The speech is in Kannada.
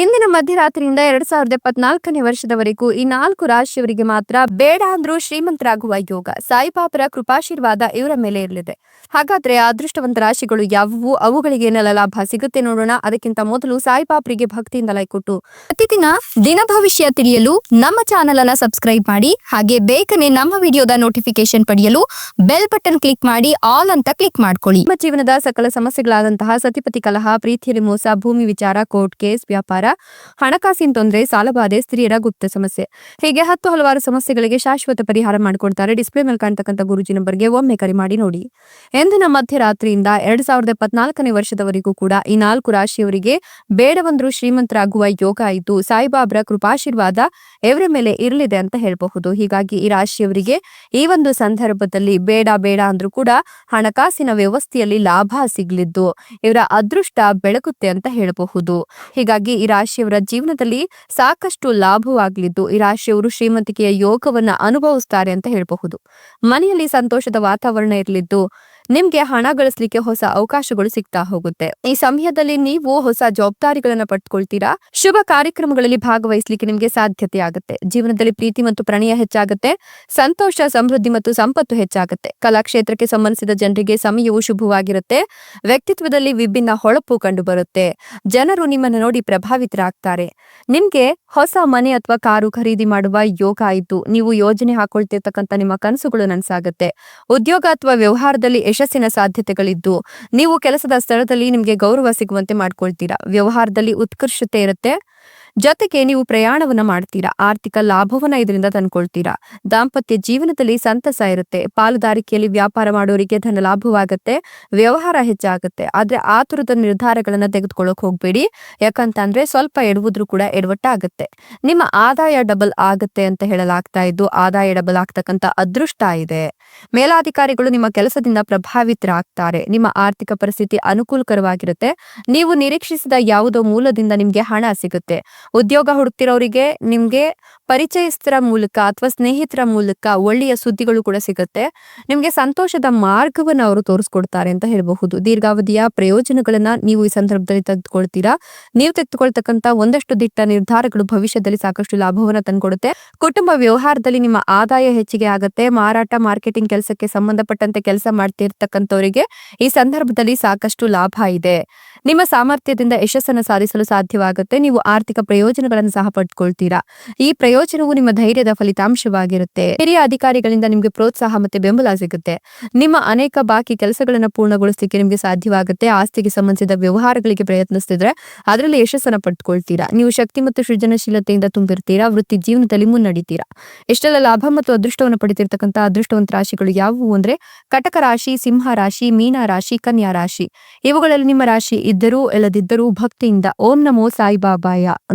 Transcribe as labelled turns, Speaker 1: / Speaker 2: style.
Speaker 1: ಇಂದಿನ ಮಧ್ಯರಾತ್ರಿಯಿಂದ ಎರಡ್ ಸಾವಿರದ ಎಪ್ಪತ್ನಾಲ್ಕನೇ ವರ್ಷದವರೆಗೂ ಈ ನಾಲ್ಕು ರಾಶಿಯವರಿಗೆ ಮಾತ್ರ ಬೇಡ ಅಂದ್ರೂ ಶ್ರೀಮಂತರಾಗುವ ಯೋಗ, ಸಾಯಿಬಾಬರ ಕೃಪಾಶೀರ್ವಾದ ಇವರ ಮೇಲೆ ಇರಲಿದೆ. ಹಾಗಾದ್ರೆ ಅದೃಷ್ಟವಂತ ರಾಶಿಗಳು ಯಾವುವು? ಅವುಗಳಿಗೆ ಏನೆಲ್ಲ ಲಾಭ ಸಿಗುತ್ತೆ ನೋಡೋಣ. ಅದಕ್ಕಿಂತ ಮೊದಲು ಸಾಯಿಬಾಬರಿಗೆ ಭಕ್ತಿಯಿಂದ ಲೈಕ್ ಕೊಟ್ಟು ಪ್ರತಿದಿನ ದಿನ ಭವಿಷ್ಯ ತಿಳಿಯಲು ನಮ್ಮ ಚಾನೆಲ್ ಅನ್ನ ಸಬ್ಸ್ಕ್ರೈಬ್ ಮಾಡಿ, ಹಾಗೆ ಬೇಗನೆ ನಮ್ಮ ವಿಡಿಯೋದ ನೋಟಿಫಿಕೇಶನ್ ಪಡೆಯಲು ಬೆಲ್ ಬಟನ್ ಕ್ಲಿಕ್ ಮಾಡಿ ಆಲ್ ಅಂತ ಕ್ಲಿಕ್ ಮಾಡ್ಕೊಳ್ಳಿ. ನಮ್ಮ ಜೀವನದ ಸಕಲ ಸಮಸ್ಯೆಗಳಾದಂತಹ ಸತಿಪತಿ ಕಲಹ, ಪ್ರೀತಿಯಲ್ಲಿ ಮೋಸ, ಭೂಮಿ ವಿಚಾರ ಕೋರ್ಟ್ ಕೇಸ್ ವ್ಯಾಪಾರ ಹಣಕಾಸಿನ ತೊಂದರೆ ಸಾಲಬಾಧೆ ಸ್ತ್ರೀಯರ ಗುಪ್ತ ಸಮಸ್ಯೆ. ಹೀಗೆ ಹತ್ತು ಹಲವಾರು ಸಮಸ್ಯೆಗಳಿಗೆ ಶಾಶ್ವತ ಪರಿಹಾರ ಮಾಡಿಕೊಡ್ತಾರೆ. ಡಿಸ್ಪ್ಲೇ ಮೇಲೆ ಕಾಣ್ತಕ್ಕಂಥ ಗುರುಜಿ ನಂಬರ್ಗೆ ಒಮ್ಮೆ ಕರೆ ಮಾಡಿ ನೋಡಿ. ಎಂದಿನ ಮಧ್ಯರಾತ್ರಿಯಿಂದ ಎರಡ್ ಸಾವಿರದ ಇಪ್ಪತ್ನಾಲ್ಕನೇ ವರ್ಷದವರೆಗೂ ಕೂಡ ಈ ನಾಲ್ಕು ರಾಶಿಯವರಿಗೆ ಬೇಡವಂದ್ರು ಶ್ರೀಮಂತರಾಗುವ ಯೋಗ ಆಯಿತು ಸಾಯಿಬಾಬ್ರ ಕೃಪಾಶೀರ್ವಾದ ಇವರ ಮೇಲೆ ಇರಲಿದೆ ಅಂತ ಹೇಳಬಹುದು. ಹೀಗಾಗಿ ಈ ರಾಶಿಯವರಿಗೆ ಈ ಒಂದು ಸಂದರ್ಭದಲ್ಲಿ ಬೇಡ ಬೇಡ ಅಂದ್ರೂ ಕೂಡ ಹಣಕಾಸಿನ ವ್ಯವಸ್ಥೆಯಲ್ಲಿ ಲಾಭ ಸಿಗಲಿದ್ದು, ಇವರ ಅದೃಷ್ಟ ಬೆಳಗುತ್ತೆ ಅಂತ ಹೇಳಬಹುದು. ಹೀಗಾಗಿ ಈ ರಾಶಿಯವರ ಜೀವನದಲ್ಲಿ ಸಾಕಷ್ಟು ಲಾಭವಾಗಲಿದ್ದು ಈ ರಾಶಿಯವರು ಶ್ರೀಮಂತಿಕೆಯ ಯೋಗವನ್ನ ಅನುಭವಿಸ್ತಾರೆ ಅಂತ ಹೇಳಬಹುದು. ಮನೆಯಲ್ಲಿ ಸಂತೋಷದ ವಾತಾವರಣ ಇರಲಿದ್ದು ನಿಮ್ಗೆ ಹಣ ಗಳಿಸ್ಲಿಕ್ಕೆ ಹೊಸ ಅವಕಾಶಗಳು ಸಿಗ್ತಾ ಹೋಗುತ್ತೆ. ಈ ಸಮಯದಲ್ಲಿ ನೀವು ಹೊಸ ಜವಾಬ್ದಾರಿಗಳನ್ನ ಪಡ್ಕೊಳ್ತೀರಾ ಶುಭ ಕಾರ್ಯಕ್ರಮಗಳಲ್ಲಿ ಭಾಗವಹಿಸ್ಲಿಕ್ಕೆ ನಿಮ್ಗೆ ಸಾಧ್ಯತೆ ಆಗುತ್ತೆ. ಜೀವನದಲ್ಲಿ ಪ್ರೀತಿ ಮತ್ತು ಪ್ರಣಯ ಹೆಚ್ಚಾಗುತ್ತೆ. ಸಂತೋಷ, ಸಮೃದ್ಧಿ ಮತ್ತು ಸಂಪತ್ತು ಹೆಚ್ಚಾಗುತ್ತೆ. ಕಲಾಕ್ಷೇತ್ರಕ್ಕೆ ಸಂಬಂಧಿಸಿದ ಜನರಿಗೆ ಸಮಯವು ಶುಭವಾಗಿರುತ್ತೆ. ವ್ಯಕ್ತಿತ್ವದಲ್ಲಿ ವಿಭಿನ್ನ ಹೊಳಪು ಕಂಡು ಬರುತ್ತೆ ಜನರು ನಿಮ್ಮನ್ನು ನೋಡಿ ಪ್ರಭಾವಿತರಾಗ್ತಾರೆ. ನಿಮ್ಗೆ ಹೊಸ ಮನೆ ಅಥವಾ ಕಾರು ಖರೀದಿ ಮಾಡುವ ಯೋಗ ಆಯಿತು. ನೀವು ಯೋಜನೆ ಹಾಕೊಳ್ತಿರ್ತಕ್ಕಂಥ ನಿಮ್ಮ ಕನಸುಗಳು ನನಸಾಗುತ್ತೆ. ಉದ್ಯೋಗ ಅಥವಾ ವ್ಯವಹಾರದಲ್ಲಿ ಯಶಸ್ಸಿನ ಸಾಧ್ಯತೆಗಳಿದ್ದು ನೀವು ಕೆಲಸದ ಸ್ಥಳದಲ್ಲಿ ನಿಮಗೆ ಗೌರವ ಸಿಗುವಂತೆ ಮಾಡ್ಕೊಳ್ತೀರಾ? ವ್ಯವಹಾರದಲ್ಲಿ ಉತ್ಕರ್ಷತೆ ಇರುತ್ತೆ. ಜೊತೆಗೆ ನೀವು ಪ್ರಯಾಣವನ್ನ ಮಾಡ್ತೀರಾ, ಆರ್ಥಿಕ ಲಾಭವನ್ನ ಇದರಿಂದ ತಂದ್ಕೊಳ್ತೀರಾ, ದಾಂಪತ್ಯ ಜೀವನದಲ್ಲಿ ಸಂತಸ ಇರುತ್ತೆ, ಪಾಲುದಾರಿಕೆಯಲ್ಲಿ ವ್ಯಾಪಾರ ಮಾಡೋರಿಗೆ ಧನ ಲಾಭವಾಗುತ್ತೆ, ವ್ಯವಹಾರ ಹೆಚ್ಚಾಗುತ್ತೆ, ಆದ್ರೆ ಆತುರದ ನಿರ್ಧಾರಗಳನ್ನ ತೆಗೆದುಕೊಳ್ಳೋಕೆ ಹೋಗ್ಬೇಡಿ, ಯಾಕಂತಂದ್ರೆ ಸ್ವಲ್ಪ ಎಡವುದ್ರು ಕೂಡ ಎಡವಟ್ಟಾಗುತ್ತೆ. ನಿಮ್ಮ ಆದಾಯ ಡಬಲ್ ಆಗುತ್ತೆ ಅಂತ ಹೇಳಲಾಗ್ತಾ ಇದ್ದು, ಆದಾಯ ಡಬಲ್ ಆಗ್ತಕ್ಕಂತ ಅದೃಷ್ಟ ಇದೆ. ಮೇಲಾಧಿಕಾರಿಗಳು ನಿಮ್ಮ ಕೆಲಸದಿಂದ ಪ್ರಭಾವಿತರಾಗ್ತಾರೆ, ನಿಮ್ಮ ಆರ್ಥಿಕ ಪರಿಸ್ಥಿತಿ ಅನುಕೂಲಕರವಾಗಿರುತ್ತೆ, ನೀವು ನಿರೀಕ್ಷಿಸಿದ ಯಾವುದೋ ಮೂಲದಿಂದ ನಿಮ್ಗೆ ಹಣ ಸಿಗುತ್ತೆ ಉದ್ಯೋಗ ಹುಡುಕ್ತಿರೋರಿಗೆ ನಿಮ್ಗೆ ಪರಿಚಯಸ್ಥರ ಮೂಲಕ ಅಥವಾ ಸ್ನೇಹಿತರ ಮೂಲಕ ಒಳ್ಳೆಯ ಸುದ್ದಿಗಳು ಕೂಡ ಸಿಗುತ್ತೆ. ನಿಮ್ಗೆ ಸಂತೋಷದ ಮಾರ್ಗವನ್ನು ಅವರು ತೋರಿಸ್ಕೊಡ್ತಾರೆ ಅಂತ ಹೇಳಬಹುದು. ದೀರ್ಘಾವಧಿಯ ಪ್ರಯೋಜನಗಳನ್ನ ನೀವು ಈ ಸಂದರ್ಭದಲ್ಲಿ ತೆಗೆದುಕೊಳ್ತೀರಾ? ನೀವು ತೆಗೆದುಕೊಳ್ತಕ್ಕಂತ ಒಂದಷ್ಟು ದಿಟ್ಟ ನಿರ್ಧಾರಗಳು ಭವಿಷ್ಯದಲ್ಲಿ ಸಾಕಷ್ಟು ಲಾಭವನ್ನ ತಂದ್ಕೊಡುತ್ತೆ. ಕುಟುಂಬ ವ್ಯವಹಾರದಲ್ಲಿ ನಿಮ್ಮ ಆದಾಯ ಹೆಚ್ಚಿಗೆ ಆಗುತ್ತೆ. ಮಾರಾಟ, ಮಾರ್ಕೆಟಿಂಗ್ ಕೆಲಸಕ್ಕೆ ಸಂಬಂಧಪಟ್ಟಂತೆ ಕೆಲಸ ಮಾಡ್ತಿರ್ತಕ್ಕಂಥವರಿಗೆ ಈ ಸಂದರ್ಭದಲ್ಲಿ ಸಾಕಷ್ಟು ಲಾಭ ಇದೆ. ನಿಮ್ಮ ಸಾಮರ್ಥ್ಯದಿಂದ ಯಶಸ್ಸನ್ನು ಸಾಧಿಸಲು ಸಾಧ್ಯವಾಗುತ್ತೆ. ನೀವು ಆರ್ಥಿಕ ಪ್ರಯೋಜನಗಳನ್ನು ಸಹ ಪಡ್ಕೊಳ್ತೀರಾ? ಈ ಪ್ರಯೋಜನವು ನಿಮ್ಮ ಧೈರ್ಯದ ಫಲಿತಾಂಶವಾಗಿರುತ್ತೆ. ಹಿರಿಯ ಅಧಿಕಾರಿಗಳಿಂದ ನಿಮಗೆ ಪ್ರೋತ್ಸಾಹ ಮತ್ತೆ ಬೆಂಬಲ ಸಿಗುತ್ತೆ. ನಿಮ್ಮ ಅನೇಕ ಬಾಕಿ ಕೆಲಸಗಳನ್ನು ಪೂರ್ಣಗೊಳಿಸಲಿಕ್ಕೆ ನಿಮಗೆ ಸಾಧ್ಯವಾಗುತ್ತೆ. ಆಸ್ತಿಗೆ ಸಂಬಂಧಿಸಿದ ವ್ಯವಹಾರಗಳಿಗೆ ಪ್ರಯತ್ನಿಸ್ತಿದ್ರೆ ಅದರಲ್ಲಿ ಯಶಸ್ಸನ್ನ ಪಡ್ಕೊಳ್ತೀರಾ? ನೀವು ಶಕ್ತಿ ಮತ್ತು ಸೃಜನಶೀಲತೆಯಿಂದ ತುಂಬಿರ್ತೀರಾ? ವೃತ್ತಿ ಜೀವನದಲ್ಲಿ ಮುನ್ನಡಿತೀರಾ? ಎಷ್ಟೆಲ್ಲ ಲಾಭ ಮತ್ತು ಅದೃಷ್ಟವನ್ನು ಪಡಿತಿರ್ತಕ್ಕಂಥ ಅದೃಷ್ಟವಂತ ರಾಶಿಗಳು ಯಾವುವು ಅಂದ್ರೆ ಕಟಕ ರಾಶಿ, ಸಿಂಹ ರಾಶಿ, ಮೀನ ರಾಶಿ, ಕನ್ಯಾ ರಾಶಿ. ಇವುಗಳಲ್ಲಿ ನಿಮ್ಮ ರಾಶಿ ಇದ್ದರೂ, ಇಲ್ಲದಿದ್ದರೂ ಭಕ್ತಿಯಿಂದ ಓಂ ನಮೋ ಸಾಯಿಬಾಬಾಯ